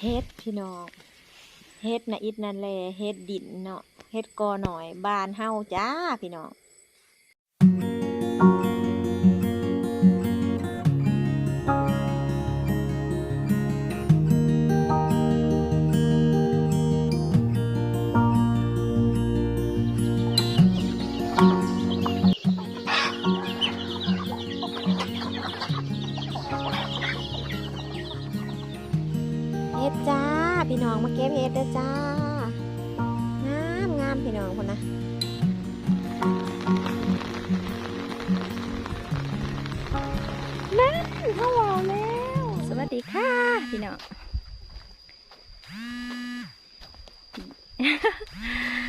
เฮ็ดพี่น้องเฮ็ดนะอิดนั่นแลเฮ็ดดินเนาะเฮ็ดกอหน่อยบานเฮาจ้าพี่น้อง ดจ้า พี่น้องมาเก็บเฮ็ดเด้อจ้า งามงามพี่น้องคนนะนั่นเขาวาแล้ว สวัสดีค่ะ พี่น้อง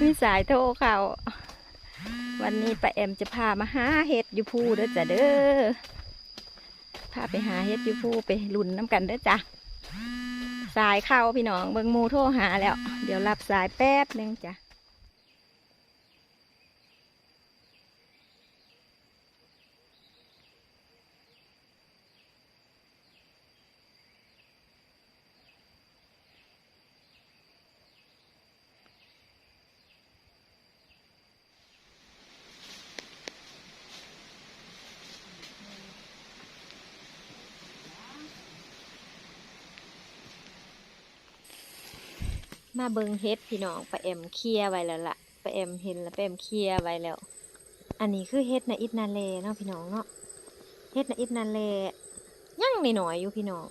มีสายโทรเขาวันนี้ป้าแอมจะพามาหาเฮ็ดอยู่ภูเด้อจ้ะเด้อพาไปหาเฮ็ดอยู่ภูไปลุนน้ำกันเด้อจ้ะ สายเข้าพี่น้องเบิงมูโทรหาแล้ว เดี๋ยวรับสายแป๊บนึงจ้ะ มาเบิงเฮ็ดพี่น้องป้าแอมเคลียไว้แล้วล่ะป้าแอมเห็นแล้วป้าแอมเคลียไว้แล้ว อันนี้คือเฮ็ดนะอิดนาเลเนาะพี่น้องเนาะเฮ็ดนะอิดนาเลยังหน่อยๆอยู่พี่น้อง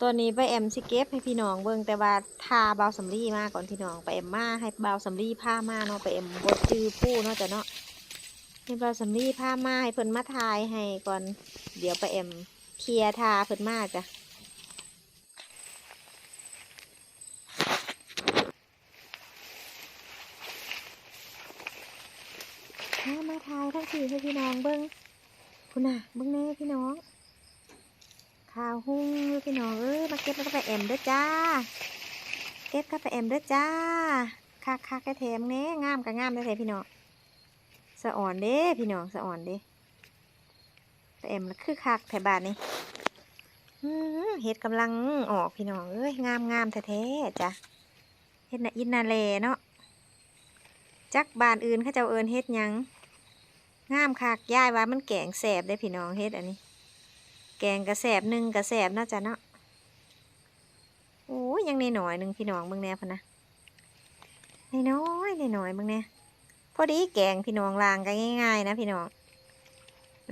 ตัวนี้ป้าแอมสิเก็บให้พี่น้องเบิ่งแต่ว่าทาเบาสำลีมาก่อนพี่น้องป้าแอมมาให้เบาสำลีผ้ามาเนาะป้าแอมบดจือผู้เนาะจ้ะเนาะให้เบาสำลีผ้ามาให้เพิ่นมาทายให้ก่อน เดี๋ยวป้าแอมเคลียทาเพิ่นมาจ้ะ มามาทายทั้ง สีให้พี่น้องเบิ้งคุณน่ะเบิ้งแน่พี่น้องข่าวหุ้งพี่น้องเอ้ยมาเก็บแล้วก็ไปแอมเด้อจ้า เก็บก็ไปแอมเด้อจ้าคักคักแค่แถมแน่งามกับงามได้แท้พี่น้องสะอ่อนเด้พี่น้องสะอ่อนเด้ไปแอมแล้วคือคักแถบานนี่เห็ดกำลังออกพี่น้องเอ้ยงามงามแท้ๆจ้ะเห็ดน่ะอินนาเลเนาะจักบานอื่นเขาเจ้าเอินเฮ็ดยัง งามคักย่ายว่ามันแกงแสบได้พี่น้องเฮ็ดอันนี้ แกงกระแสบหนึ่งกระแสบน่าจะเนาะโอ้ยยังในหน่อยหนึ่งพี่น้องเบิ่งแน่พะนะในน้อยในหน่อยเบิ่งแน่พอดีแกงพี่น้องล้างกันง่าย ๆ นะพี่น้อง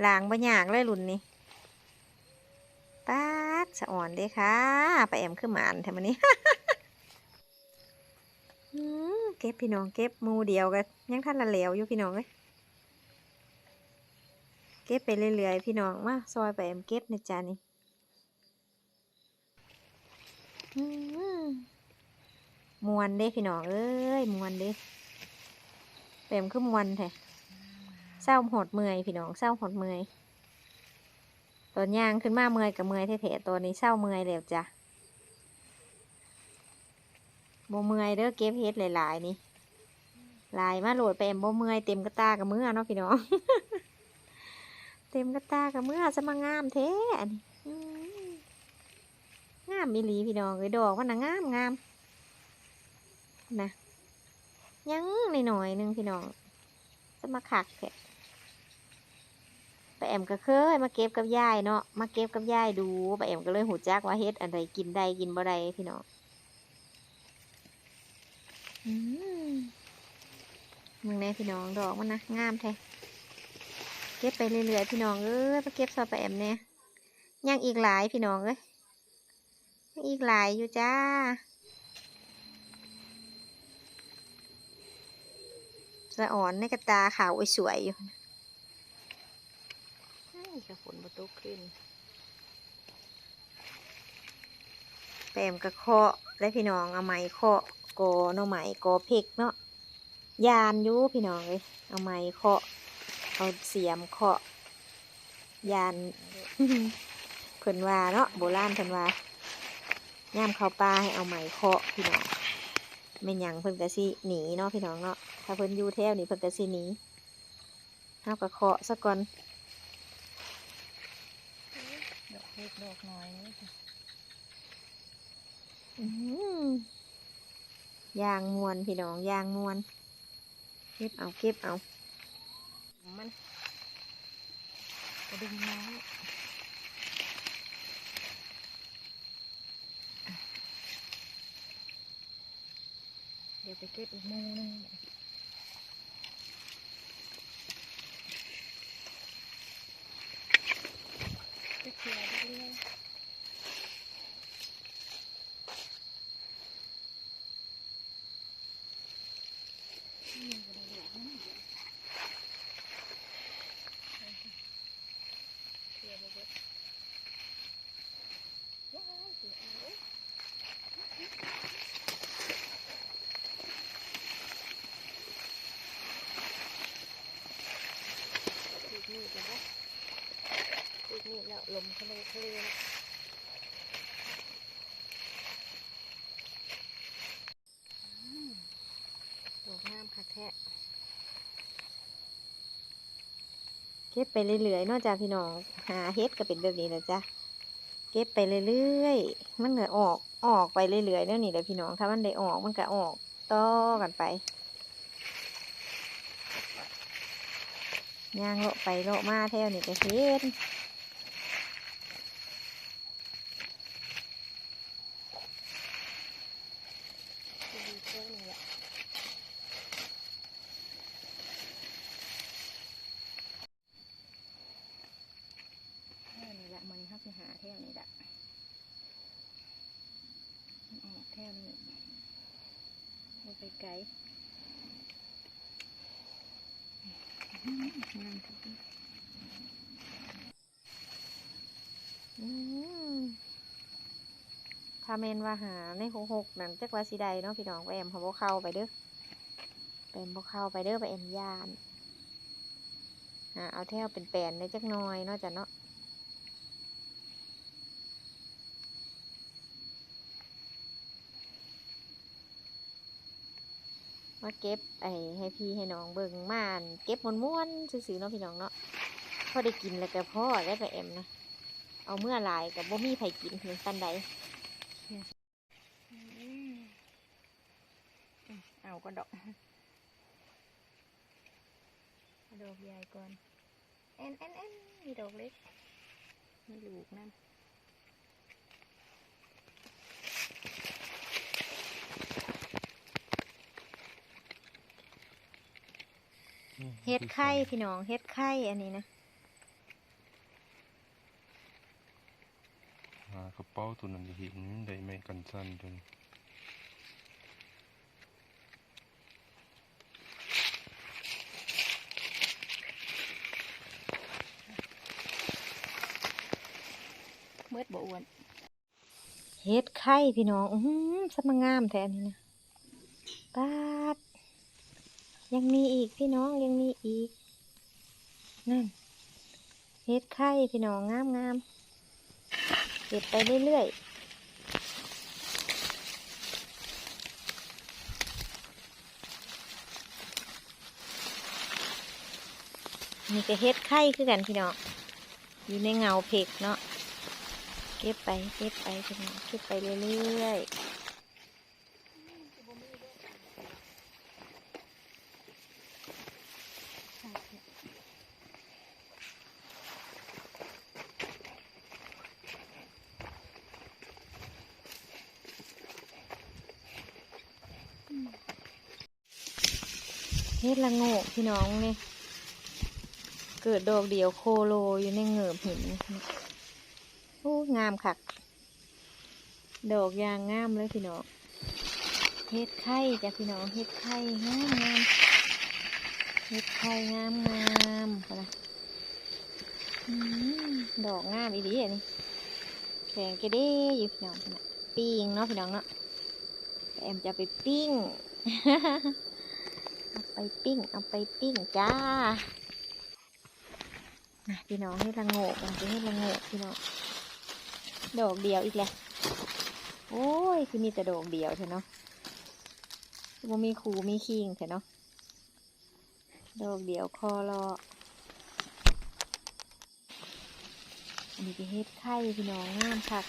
ล้างบ่ยากเลยรุ่นนี้ป๊าดสะอ่อนเด้ค่ะไปแอมขึ้นหมานแถมมันนี้อืมเก็บพี่น้องเก็บมูเดียวกันยังท่านละเหลวอยู่พี่น้องเอ้ย เก็บไปเรื่อยๆพี่น้องมาซอยไปแอมเก็บนะจ๊ะนี่มวนเด้พี่น้องเอ้ยมวนเด้แปมคือมวนแท้เศร้าหดเมื่อยพี่น้องเศร้าหดเมื่อยตอนย่างขึ้นมาเมื่อยกับเมื่อยแท้ๆตัวนี้เศร้าเมื่อยแล้วจ้ะบ่เมื่อยเด้อเก็บเฮ็ดหลายๆนี่ลายมาโหลดไปแอมโบเมื่อยเต็มกระตากับมือเนาะพี่น้อง เต็มกระตากับมือจะมางามแท้อันงามมีหลีพี่น้องเลยดอกมันนะงามงามนะยังหน่อยหนึงพี่น้องจะมาขักแท้ไปแอมก็เคยมาเก็บกับยายเนาะมาเก็บกับยายดูไปแอมก็เลยหูจักว่าเฮ็ดอันใดกินได้กินบ่ได้พี่น้องอืมมึงแน่พี่น้องดอกมันนะงามแท้ ก็บไปเรื่อยๆพี่น้องเอ้ยไปเก็บซอไปแอมเนี่ยยังอีกหลายพี่น้องเอ้ยยังอีกหลายอยู่จ้าสะอ่อนในกระตาขาวสวยๆอยู่จะฝนประตูขึ้นแปมกระเคาะและพี่น้องเอาไม้เคาะกอหน่อไม้กอเพกเนาะยานอยู่พี่น้องเลยเอาไม้เคาะ เอาเสียมเคาะยานเพิ่นว่าเนาะโบราณเพิ่นว่าย่ามเขาป่าให้เอาไม้เคาะพี่น้องไม่ยังเพิ่นก็สิหนีเนาะพี่น้องเนาะถ้าเพิ่นอยู่แถวนี้เพิ่นก็สิหนีเอากระเคาะซะก่อนดอกเล็กดอกน้อยนี่ค่ะอื้อหือยางมวนพี่น้องยางมวน เก็บเอาเก็บเอา มันกระดึงน้อยเดี๋ยวไปเก็บอีกมูนึงจะเขียวเรื่อยๆนี่ก็ได้แล้วนะเขียวเบิดๆว้าวเสียเอาเว้ย ปีกนี่แล้วปีกนี่แล้วลม ทะเลทะเลแล้วอืมดอกงามค่ะแท้เก็บไปเรื่อยๆนอกจากพี่น้อง หาเฮ็ดก็เป็นแบบนี้แหละจ้ะเก็บไปเรื่อยๆมันก็ออกออกไปเรื่อยๆแล้วนี่แหละพี่น้องถ้ามันได้ออกมันก็ออกต่อกันไปย่างเลาะไปเลาะมาแถวนี่ก็เห็นแหละมันเขาสิหาแถวนี้แหละมัน ออกแถวนี้ลงไปไกลงามครับอืมถ้าเมนว่าหาในหกหกนั่นจักว่าสิใดเนาะพี่น้องไปแอมเขาบ่เข้าไปเด้อไปแอมบ่เข้าไปเด้อไปแอมยานหาเอาแถวเป็นแปลนในจักหน้อยเนาะจ้ะเนาะ มาเก็บไอ้ให้พี่ให้น้องเบิ่งม่านเก็บม้วนๆซื่อๆเนาะพี่น้องเนาะพอได้กินแล้วก็พ่อได้ไปแอมนะเอาเมื่อลายกับบ่มีไผกินเหมือนปันใดเอาก็ดอกดอกใหญ่ก่อนแอนแอนแอนมีดอกเล็กมีลูกนั่น เฮ็ดไข่พี่น้องเฮ็ดไข่อันนี้นะหากระเป๋าตัวนั้นหินได้ไม่กันสั้นจนเมื่อบ่อ้วนเฮ็ดไข่พี่น้อง อื้อหือสมงามแท้อันนี้นะปาด ยังมีอีกพี่น้องยังมีอีก นั่นเฮ็ดไข่พี่น้องงามงามเก็บไปเรื่อยๆนี่ก็เฮ็ดไข่คือกันพี่น้องอยู่ในเงาเพกเนาะเก็บไปเก็บไปพี่น้องเก็บไปเรื่อยๆ ดละโงกพี่น้องเนี่ยเกิดดอกเดียวโคโลอยู่ในเงือบหินโอ้งามคัก ดอกยางงามเลยพี่น้องเฮ็ดไข่จ้ะพี่น้องเฮ็ดไข่งามงามเฮ็ดไข่งามงามอะไรอืมดอกงามอีดีอันนี้แข็งกระเด้อยู่พี่น้องนะปิ้งเนาะพี่น้องเนาะแอมจะไปปิ้ง เอาไปปิ้ง เอาไปปิ้งจ้าน่ะพี่น้องให้ละโงกันให้ละโงกพี่น้อง ดอกเดียวอีกแล้ว โอ้ย คือมีแต่ดอกเดียวเถอะเนาะว่มีคูมีคิงเถอะเนาะ ดอกเดียวคอรออันนี้เป็นเฮ็ดไข่พี่น้องงามคัก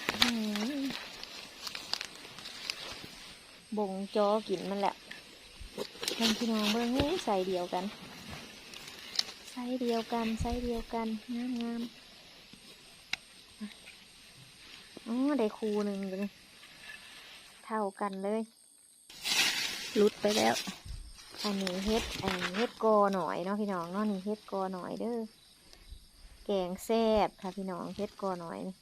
บ่งจอกินมันแหละ เบิ่งพี่น้องเบิ่งอู้ใส่เดียวกันใส่เดียวกันใส่เดียวกันงามงามอ๋อได้คูหนึ่งเลยเท่ากันเลยหลุดไปแล้ว อันนี้เฮ็ดอันนี้เฮ็ดกอหน่อยเนาะพี่น้องเนาะนี่เฮ็ดกอหน่อยเด้อแกงแซ่บค่ะพี่น้องเฮ็ดกอหน่อยนี่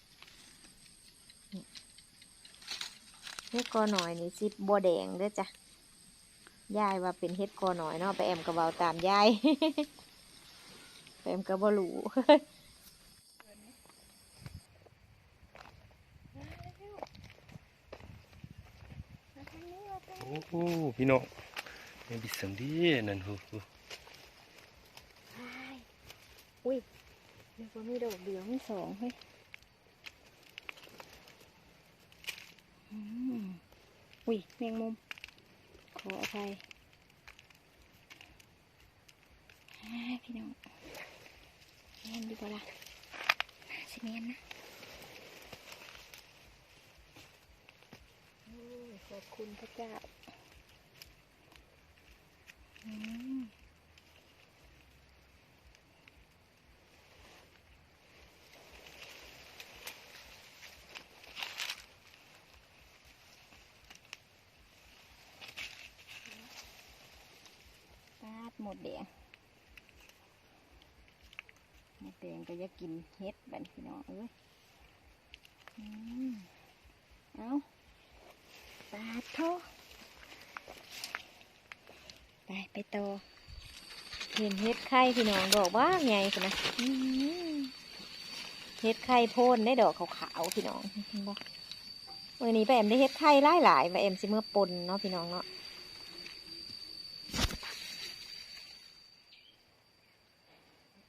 เฮ็ดกอหน่อยนี่สิบัวแดงเด้อจ้ะ ยายว่าเป็นเฮ็ดกอหน่อยเนาะไปแอมกระเบาตามยายไปแอมกระบหลูโอ้โหพี่น้องยังบิดสังดีนั่นหูหูอุ้ยนึกว่ามีดอกเดียวมีสองเฮ้ยอืมอุ้ยแมงมุม ขออภัยอ้ายพี่น้องเนียนดีกว่าล่ะน่าสิเนียนนะโอ้ยขอบคุณพระเจ้าอืม หมดแดงหมดแดงก็อยากกินเฮ็ดบันพี่น้องเอ้ยเอาปาดโทไปไปโตเห็นเฮ็ดไข่พี่น้องดอกว่าไงกันนะอืมเฮ็ดไข่โพนได้ดอกขาวๆพี่น้องเห็นบ่วันนี้ป้าแอมได้เฮ็ดไข่หลายๆป้าแอมสิเมื่อปนเนาะพี่น้องเนาะ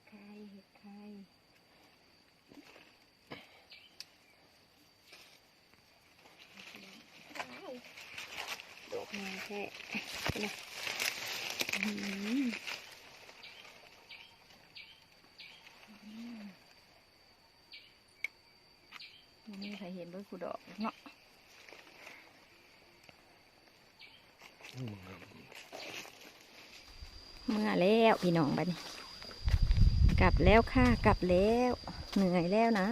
ไข่เห็ดไข่ดอกมาแค่นะอืมอืมบ่มีใครเห็นด้วยกูดอกเนาะ เมื่อแล้วพี่น้องบัดนี้ กลับแล้วค่ะกลับแล้วเหนื่อยแล้วนะ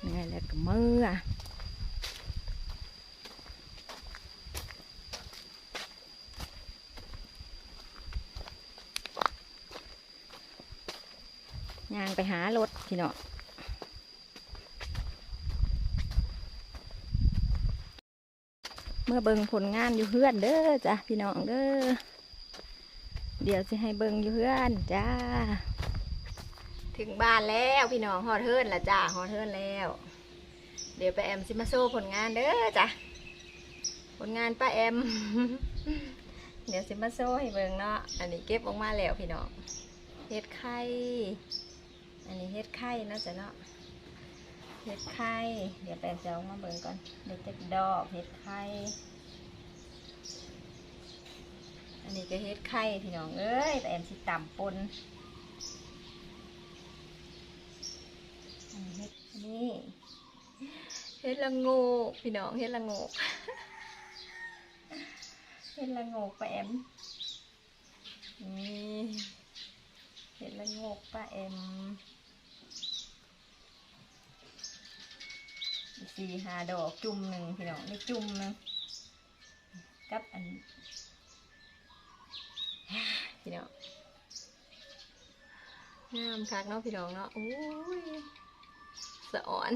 เหนื่อยแล้วก็เมื่อางไปหารถพี่น้อง เมื่อเบิงผลงานอยู่เพื่อนเด้อจ้ะพี่น้องเด้อเดี๋ยวจะให้เบิงอยู่เพื่อนจ้า ถึงบ้านแล้วพี่น้องฮอดเทิร์นละจ้าฮอดเทิร์นแล้ว เดี๋ยวป้าแอมสิมาโซผลงานเด้อจ้ะผลงานป้าแอม เดี๋ยวสิมาโซ่ให้เบิงเนาะ อันนี้เก็บออกมาแล้วพี่น้อง เฮ็ดไข่ อันนี้เฮ็ดไข่เนาะจ้ะเนาะ เฮ็ดไข่ เดี๋ยวแปมจะเอามาเบิ่งก่อนเด็กจะดอกเฮ็ดไข่ อันนี้ก็เฮ็ดไข่พี่น้องเอ้ยแต่แอมสิต่ำปนอันนี้เฮ็ดนี่เฮ็ดละโงกพี่น้องเฮ็ดละโงกเฮ็ดละโงกป้าแอมนี่เฮ็ดละโงกป้าแอม สี่หาดอกจุ่มหนึ่งพี่น้องนี่จุ่มหนึ่งกับอันพี่น้องงามคักเนาะพี่น้องเนาะโอ้ยสะอ่อน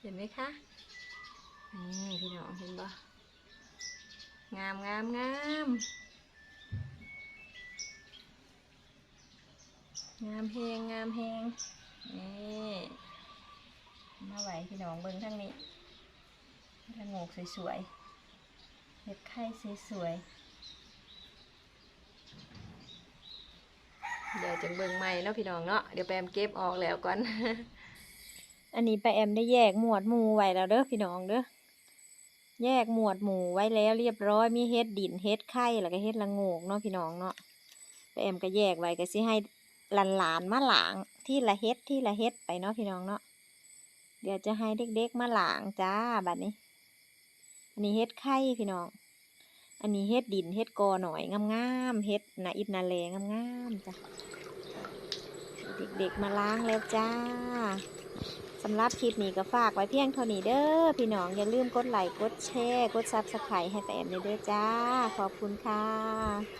เห็นไหมคะนี่พี่น้องเห็นปะงามงามงามงามแหงงามแหงนี่ มาไหวพี่น้องเบิ้งทั้งนี้ระโงกสวยๆเห็ดไข่สวยๆเดี๋ยวจะเบิ่งใหม่เนาะพี่น้องเนาะเดี๋ยวแปมเก็บออกแล้วก่อน อันนี้ไปแอมได้แยกหมวดหมู่ไว้แล้วเด้อพี่น้องเด้อแยกหมวดหมู่ไว้แล้วเรียบร้อยมีเฮ็ดดินเฮ็ดไข่แล้วก็เฮ็ดละโงกเนาะพี่น้องเนาะไปแอมก็แยกไว้ก็สิให้หลานๆมาหลางที่ละเฮ็ดที่ละเฮ็ดไปเนาะพี่น้องเนาะ เดี๋ยวจะให้เด็กๆมาหลางจ้าบัดนี้ อันนี้เฮ็ดไข่พี่น้อง อันนี้เฮ็ดดินเฮ็ดกอหน่อยงามๆเฮ็ดนาอิดนาแลงามๆจ้ะเด็กๆมาล้างแล้วจ้าสำหรับคลิปนี้ก็ฝากไว้เพียงเท่านี้เด้อพี่น้องอย่าลืมกดไลค์กดแชร์กดซับสไครต์ให้แปมเด้อจ้า ขอบคุณค่ะ